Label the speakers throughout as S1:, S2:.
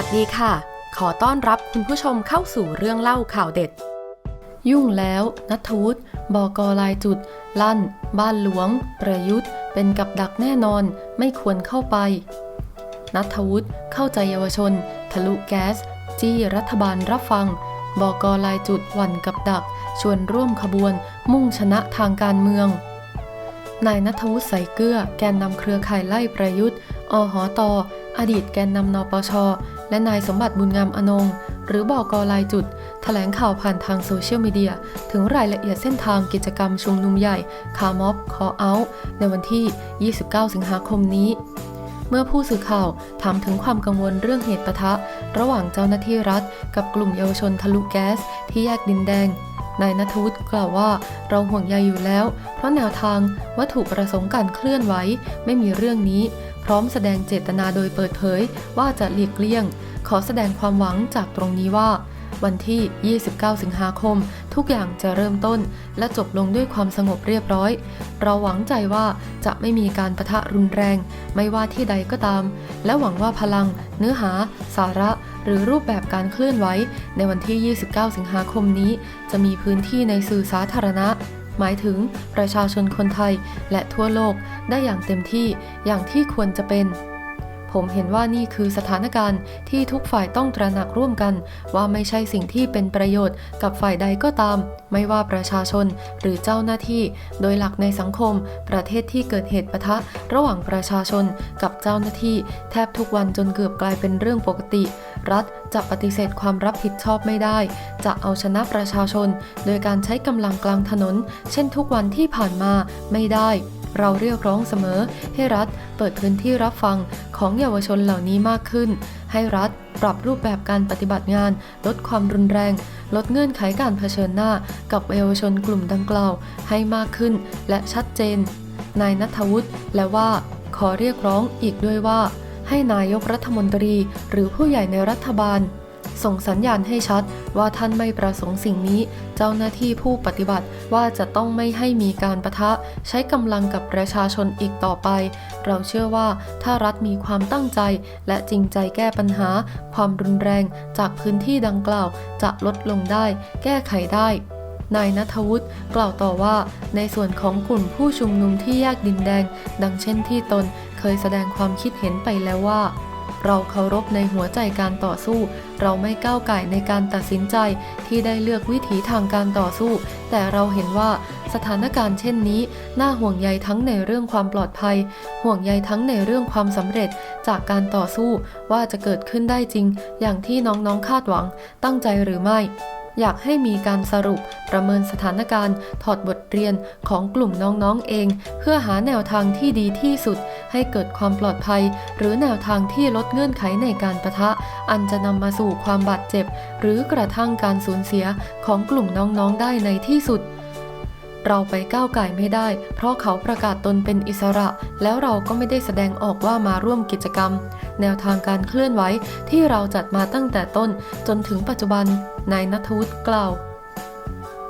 S1: วัสดีค่ะ ขอต้อนรับคุณผู้ชมเข้าสู่เรื่องเล่าข่าวเด็ด ยุ่งแล้วนัทวุฒิบกลายจุด ลั่น บ้านหลวง ประยุทธ์ เป็นกับดักแน่นอน ไม่ควรเข้าไป นัทวุฒิเข้าใจเยาวชน ทะลุแก๊ส จี้รัฐบาลรับฟังบกลายจุดหวันกับดัก ชวนร่วมขบวน มุ่งชนะทางการเมืองนายนัทวุฒิใสเกลือแกนนำเครือข่ายไล่ประยุทธ์ อหอตออดีตแกนนำนปช และนายสมบัติบุญงามอนง หรือบอกลายจุดแถลงข่าวผ่านทางโซเชียลมีเดีย ถึงรายละเอียดเส้นทางกิจกรรมชุมนุมใหญ่คาร์ม็อบคอเอาในวันที่ 29 สิงหาคมนี้ เมื่อผู้สื่อข่าวถามถึงความกังวลเรื่องเหตุปะทะ ระหว่างเจ้าหน้าที่รัฐ กับกลุ่มเยาวชนทะลุแก๊ส ที่แยกดินแดงนายนัทวุฒิกล่าวว่าเราห่วงใยอยู่แล้ว เพราะแนวทางวัตถุประสงค์การเคลื่อนไหวไม่มีเรื่องนี้ ร้อมแสดงเจตนาโดยเปิดเผยว่าจะหลีกเลี่ยง ขอแสดงความหวังจากตรงนี้ว่า วันที่ 29 สิงหาคม ทุกอย่างจะเริ่มต้น และจบลงด้วยความสงบเรียบร้อย เราหวังใจว่าจะไม่มีการประทะรุนแรง ไม่ว่าที่ใดก็ตาม และหวังว่าพลัง เนื้อหา สาระหรือรูปแบบการเคลื่อนไหวในวันที่ 29 สิงหาคมนี้ จะมีพื้นที่ในสื่อสาธารณะ หมายถึงประชาชนคนไทยและทั่วโลกได้อย่างเต็มที่อย่างที่ควรจะเป็น ผมเห็นว่านี่คือสถานการณ์ที่ทุกฝ่ายต้องตระหนักร่วมกัน ว่าไม่ใช่สิ่งที่เป็นประโยชน์กับฝ่ายใดก็ตาม ไม่ว่าประชาชนหรือเจ้าหน้าที่ โดยหลักในสังคม ประเทศที่เกิดเหตุปะทะ ระหว่างประชาชนกับเจ้าหน้าที่ แทบทุกวันจนเกือบกลายเป็นเรื่องปกติ รัฐจะปฏิเสธความรับผิดชอบไม่ได้ จะเอาชนะประชาชน โดยการใช้กำลังกลางถนน เช่นทุกวันที่ผ่านมาไม่ได้ เราเรียกร้องเสมอ ให้รัฐเปิดพื้นที่รับฟังของเยาวชนเหล่านี้มากขึ้น ให้รัฐปรับรูปแบบการปฏิบัติงาน ลดความรุนแรง ลดเงื่อนไขการเผชิญหน้า กับเยาวชนกลุ่มดังกล่าว ให้มากขึ้นและชัดเจน นายนัทวุฒิและว่าขอเรียกร้องอีกด้วยว่า ให้นายกรัฐมนตรี หรือผู้ใหญ่ในรัฐบาล ส่งสัญญาณให้ชัดว่าท่านไม่ประสงค์สิ่งนี้ เจ้าหน้าที่ผู้ปฏิบัติว่าจะต้องไม่ให้มีการประทะ ใช้กำลังกับประชาชนอีกต่อไป เราเชื่อว่าถ้ารัฐมีความตั้งใจ และจริงใจแก้ปัญหา ความรุนแรงจากพื้นที่ดังกล่าว จะลดลงได้ แก้ไขได้นายนัทวุฒิกล่าวต่อว่า ในส่วนของกลุ่มผู้ชุมนุมที่แยกดินแดง ดังเช่นที่ตนเคยแสดงความคิดเห็นไปแล้วว่า เราเคารพในหัวใจการต่อสู้ เราไม่ก้าวไก่ในการตัดสินใจที่ได้เลือกวิถีทางการต่อสู้ แต่เราเห็นว่าสถานการณ์เช่นนี้ น่าห่วงใยทั้งในเรื่องความปลอดภัย ห่วงใยทั้งในเรื่องความสำเร็จจากการต่อสู้ว่าจะเกิดขึ้นได้จริง อย่างที่น้องๆคาดหวัง ตั้งใจหรือไม่ อยากให้มีการสรุปประเมินสถานการณ์ ถอดบทเรียนของกลุ่มน้องๆเอง เพื่อหาแนวทางที่ดีที่สุด ให้เกิดความปลอดภัย หรือแนวทางที่ลดเงื่อนไขในการประทะ อันจะนำมาสู่ความบาดเจ็บ หรือกระทั่งการสูญเสียของกลุ่มน้องๆได้ในที่สุดเราไปก้าวไก่ไม่ได้ เพราะเขาประกาศตนเป็นอิสระ แล้วเราก็ไม่ได้แสดงออกว่ามาร่วมกิจกรรม แนวทางการเคลื่อนไหวที่เราจัดมาตั้งแต่ต้นจนถึงปัจจุบันนายนัทวุฒิกล่าว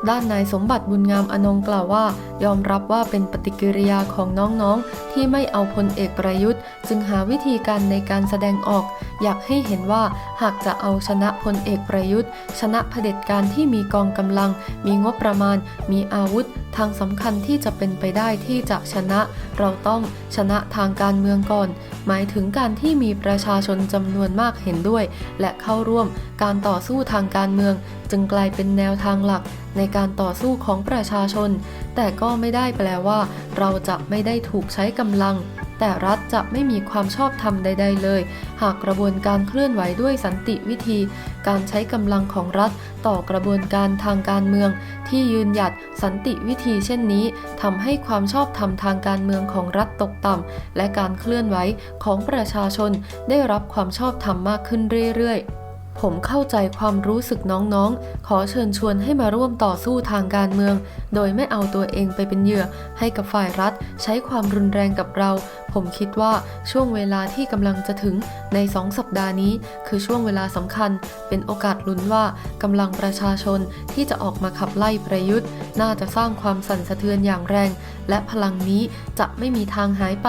S1: ด้านนายสมบัติบุญงามอนงกล่าวว่า ยอมรับว่าเป็นปฏิกิริยาของน้องๆ ที่ไม่เอาพลเอกประยุทธ์ จึงหาวิธีการในการแสดงออก อยากให้เห็นว่าหากจะเอาชนะพลเอกประยุทธ์ ชนะเผด็จการที่มีกองกำลัง มีงบประมาณ มีอาวุธ ทางสำคัญที่จะเป็นไปได้ที่จะชนะ เราต้องชนะทางการเมืองก่อน หมายถึงการที่มีประชาชนจำนวนมากเห็นด้วย และเข้าร่วมการต่อสู้ทางการเมืองจึงกลายเป็นแนวทางหลักในการต่อสู้ของประชาชน แต่ก็ไม่ได้แปลว่า เราจะไม่ได้ถูกใช้กำลัง แต่รัฐจะไม่มีความชอบธรรมใด ๆ เลย หากกระบวนการเคลื่อนไหวด้วยสันติวิธี การใช้กำลังของรัฐต่อกระบวนการทางการเมือง ที่ยืนหยัดสันติวิธีเช่นนี้ทำให้ความชอบธรรมทางการเมืองของรัฐตกต่ำและการเคลื่อนไหวของประชาชนได้รับความชอบธรรมมากขึ้นเรื่อยๆ ผมเข้าใจความรู้สึกน้องๆ ขอเชิญชวนให้มาร่วมต่อสู้ทางการเมือง โดยไม่เอาตัวเองไปเป็นเหยื่อ ให้กับฝ่ายรัฐ ใช้ความรุนแรงกับเรา ผมคิดว่าช่วงเวลาที่กำลังจะถึงในสองสัปดาห์นี้ คือช่วงเวลาสำคัญ เป็นโอกาสลุ้นว่ากำลังประชาชนที่จะออกมาขับไล่ประยุทธ์ น่าจะสร้างความสั่นสะเทือนอย่างแรง และพลังนี้จะไม่มีทางหายไป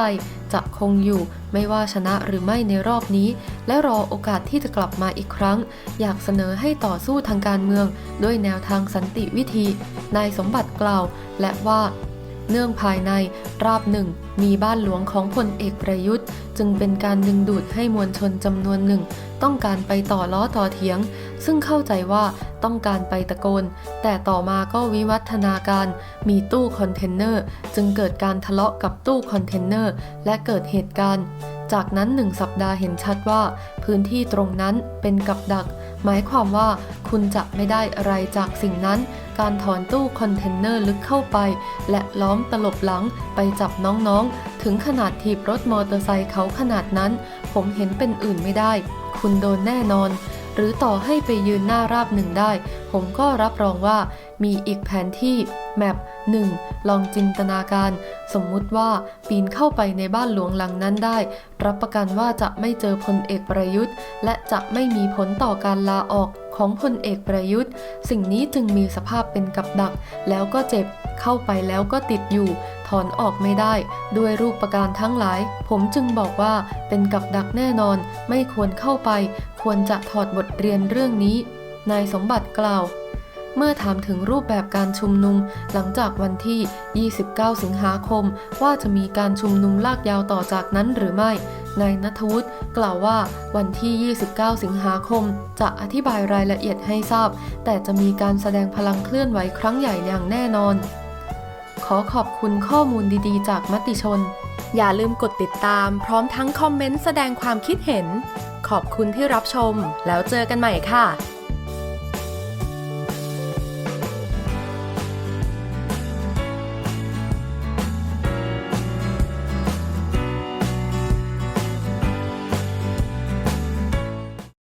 S1: จะคงอยู่ไม่ว่าชนะหรือไม่ในรอบนี้ และรอโอกาสที่จะกลับมาอีกครั้ง อยากเสนอให้ต่อสู้ทางการเมือง ด้วยแนวทางสันติวิธี นายสมบัติกล่าว และว่า เนื่องภายในราบหนึ่งมีบ้านหลวงของพลเอกประยุทธ์ จึงเป็นการดึงดูดให้มวลชนจำนวนหนึ่ง ต้องการไปต่อล้อต่อเถียง ซึ่งเข้าใจว่าต้องการไปตะโกน แต่ต่อมาก็วิวัฒนาการ มีตู้คอนเทนเนอร์ จึงเกิดการทะเลาะกับตู้คอนเทนเนอร์ และเกิดเหตุการณ์ จากนั้นหนึ่งสัปดาห์เห็นชัดว่า พื้นที่ตรงนั้นเป็นกับดัก หมายความว่าคุณจะไม่ได้อะไรจากสิ่งนั้น การถอนตู้คอนเทนเนอร์ลึกเข้าไป และล้อมตลบหลังไปจับน้องๆ ถึงขนาดถีบรถมอเตอร์ไซค์เขาขนาดนั้น ผมเห็นเป็นอื่นไม่ได้ คุณโดนแน่นอน หรือต่อให้ไปยืนหน้าราบหนึ่งได้ ผมก็รับรองว่า มีอีกแผนที่แมปหนึ่งลองจินตนาการ สมมุติว่าปีนเข้าไปในบ้านหลวงหลังนั้นได้ รับประกันว่าจะไม่เจอพลเอกประยุทธ์ และจะไม่มีผลต่อการลาออกของพลเอกประยุทธ์ สิ่งนี้จึงมีสภาพเป็นกับดัก แล้วก็เจ็บเข้าไปแล้วก็ติดอยู่ ถอนออกไม่ได้ ด้วยรูปประการทั้งหลาย ผมจึงบอกว่าเป็นกับดักแน่นอน ไม่ควรเข้าไป ควรจะถอดบทเรียนเรื่องนี้นายสมบัติกล่าว เมื่อถามถึงรูปแบบการชุมนุมหลังจากวันที่ 29 สิงหาคม ว่าจะมีการชุมนุมลากยาวต่อจากนั้นหรือไม่ นายนัทวุฒิกล่าวว่าวันที่ 29 สิงหาคม จะอธิบายรายละเอียดให้ทราบ แต่จะมีการแสดงพลังเคลื่อนไหวครั้งใหญ่อย่างแน่นอน ขอขอบคุณข้อมูลดีๆ จากมติชน อย่าลืมกดติดตามพร้อมทั้งคอมเมนต์แสดงความคิดเห็น ขอบคุณที่รับชม แล้วเจอกันใหม่ค่ะ